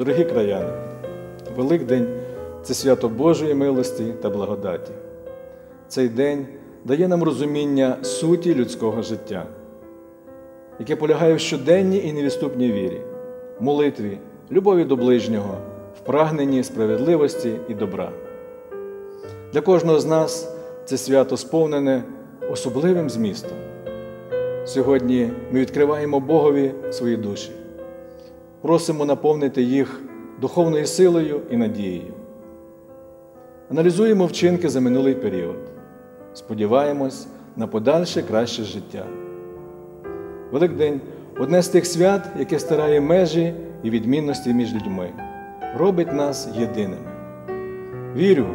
Дорогі краяни, Великдень це свято Божої милості та благодаті. Цей день дає нам розуміння суті людського життя, яке полягає в щоденній і невідступній вірі, молитві, любові до ближнього, в прагненні справедливості і добра. Для кожного з нас це свято сповнене особливим змістом. Сьогодні ми відкриваємо Богові свої душі, просимо наповнити їх духовною силою і надією. Аналізуємо вчинки за минулий період, сподіваємось на подальше краще життя. Великдень одне з тих свят, яке старає межі і відмінності між людьми, робить нас єдиними. Вірю,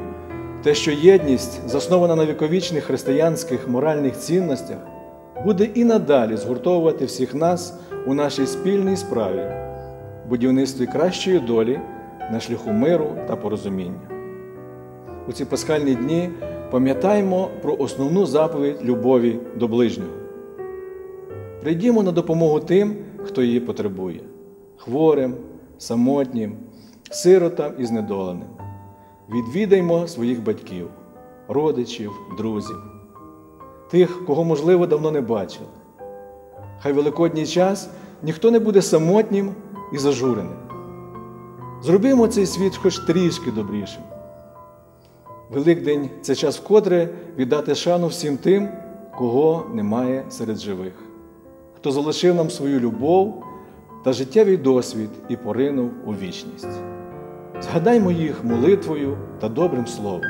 те, що єдність, заснована на віковічних християнських моральних цінностях, буде і надалі згуртовувати всіх нас у нашій спільній справі, будівництві кращої долі на шляху миру та порозуміння. У ці пасхальні дні пам'ятаємо про основну заповідь любові до ближнього. Прийдімо на допомогу тим, хто її потребує хворим, самотнім, сиротам і знедоленим. Відвідаймо своїх батьків, родичів, друзів, тих, кого, можливо, давно не бачили. Хай великодній час ніхто не буде самотнім і зажуреним. Зробимо цей світ хоч трішки добрішим. Великдень це час вкотре віддати шану всім тим, кого немає серед живих, хто залишив нам свою любов та життєвий досвід і поринув у вічність. Згадаймо їх молитвою та добрим словом.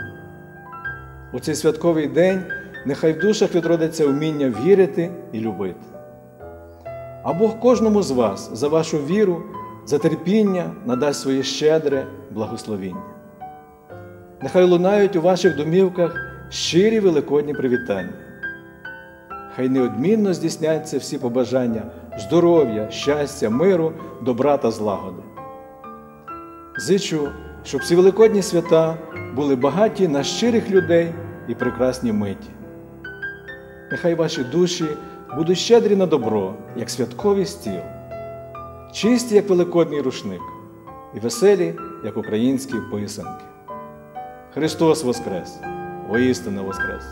У цей святковий день нехай в душах відродиться вміння вірити і любити. А Бог кожному з вас за вашу віру, за терпіння надасть своє щедре благословіння. Нехай лунають у ваших домівках щирі великодні привітання. Хай неодмінно здійсняться всі побажання здоров'я, щастя, миру, добра та злагоди. Зичу, щоб ці великодні свята були багаті на щирих людей і прекрасні миті. Нехай ваші душі будуть щедрі на добро, як святковий стіл, чисті, як великодній рушник, і веселі, як українські писанки. Христос Воскрес! Воістину Воскрес!